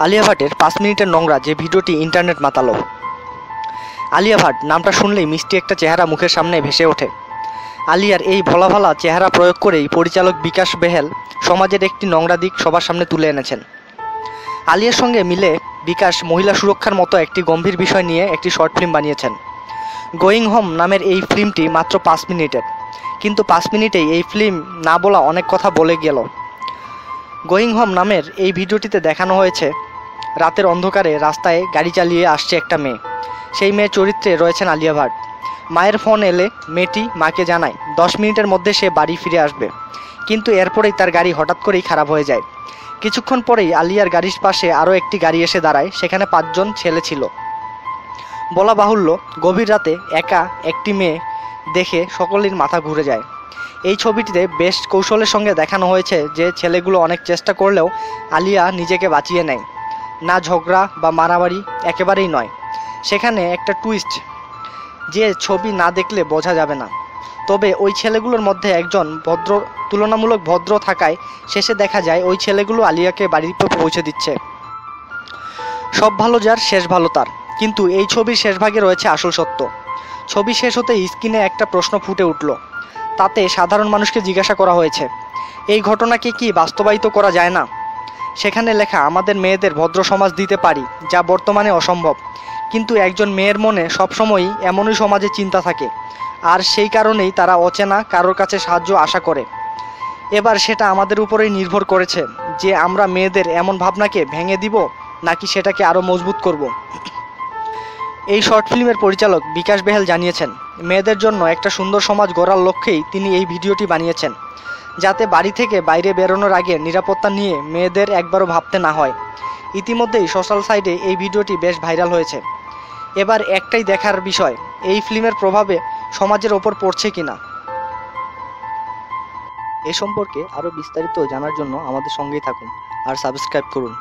আলিয়া ভাটের পাঁচ মিনিটের নোংরা যে ভিডিওটি ইন্টারনেট মাতালো। আলিয়া ভাট নামটা শুনলেই মিষ্টি একটা চেহারা মুখের সামনে ভেসে ওঠে। আলিয়ার এই ভোলাভালা চেহারা প্রয়োগ করেই পরিচালক বিকাশ বেহেল সমাজের একটি নোংরা দিক সবার সামনে তুলে এনেছেন। আলিয়ার সঙ্গে মিলে বিকাশ মহিলা সুরক্ষার মতো একটি গম্ভীর বিষয় নিয়ে একটি শর্ট ফিল্ম বানিয়েছেন। গোয়িং হোম নামের এই ফিল্মটি মাত্র পাঁচ মিনিটের। কিন্তু পাঁচ মিনিটেই এই ফিল্ম না বলা অনেক কথা বলে গেল। গোয়িং হোম নামের এই ভিডিওটিতে দেখানো হয়েছে, রাতের অন্ধকারে রাস্তায় গাড়ি চালিয়ে আসছে একটা মেয়ে। সেই মেয়ের চরিত্রে রয়েছেন আলিয়া ভাট। মায়ের ফোন এলে মেয়েটি মাকে জানায়, দশ মিনিটের মধ্যে সে বাড়ি ফিরে আসবে। কিন্তু এরপরেই তার গাড়ি হঠাৎ করেই খারাপ হয়ে যায়। কিছুক্ষণ পরেই আলিয়ার গাড়ির পাশে আরও একটি গাড়ি এসে দাঁড়ায়, সেখানে পাঁচজন ছেলে ছিল। বলা বাহুল্য, গভীর রাতে একা একটি মেয়ে দেখে সকলের মাথা ঘুরে যায়। এই ছবিটিতে বেশ কৌশলের সঙ্গে দেখানো হয়েছে যে ছেলেগুলো অনেক চেষ্টা করলেও আলিয়া নিজেকে বাঁচিয়ে নেয়। না ঝগড়া বা মারামারি একেবারেই নয়। সেখানে একটা টুইস্ট যে ছবি না দেখলে বোঝা যাবে না। তবে ওই ছেলেগুলোর মধ্যে একজন ভদ্র, তুলনামূলক ভদ্র থাকায় শেষে দেখা যায় ওই ছেলেগুলো আলিয়াকে বাড়িতে পৌঁছে দিচ্ছে। সব ভালো যার, শেষ ভালো তার। কিন্তু এই ছবির শেষ ভাগে রয়েছে আসল সত্য। ছবি শেষ হতে স্ক্রিনে একটা প্রশ্ন ফুটে উঠল। তাতে সাধারণ মানুষকে জিজ্ঞাসা করা হয়েছে, এই ঘটনাকে কি বাস্তবায়িত করা যায় না? সেখানে লেখা, আমাদের মেয়েদের ভদ্র সমাজ দিতে পারি, যা বর্তমানে অসম্ভব। কিন্তু একজন মেয়ের মনে সবসময়ই এমনই সমাজে চিন্তা থাকে, আর সেই কারণেই তারা অচেনা, কারোর কাছে সাহায্য আশা করে। এবার সেটা আমাদের উপরেই নির্ভর করেছে, যে আমরা মেয়েদের এমন ভাবনাকে ভেঙে দিব, নাকি সেটাকে আরও মজবুত করব। এই শর্ট ফিল্মের পরিচালক বিকাশ বেহেল জানিয়েছেন, মেয়েদের জন্য একটা সুন্দর সমাজ গড়ার লক্ষ্যেই তিনি এই ভিডিওটি বানিয়েছেন, যাতে বাড়ি থেকে বাইরে বেরোনোর আগে নিরাপত্তা নিয়ে মেয়েদের একবারও ভাবতে না হয়। ইতিমধ্যেই সোশ্যাল সাইটে এই ভিডিওটি বেশ ভাইরাল হয়েছে। এবার একটাই দেখার বিষয়, এই ফিল্মের প্রভাবে সমাজের ওপর পড়ছে কিনা? এ সম্পর্কে আরও বিস্তারিত জানার জন্য আমাদের সঙ্গেই থাকুন আর সাবস্ক্রাইব করুন।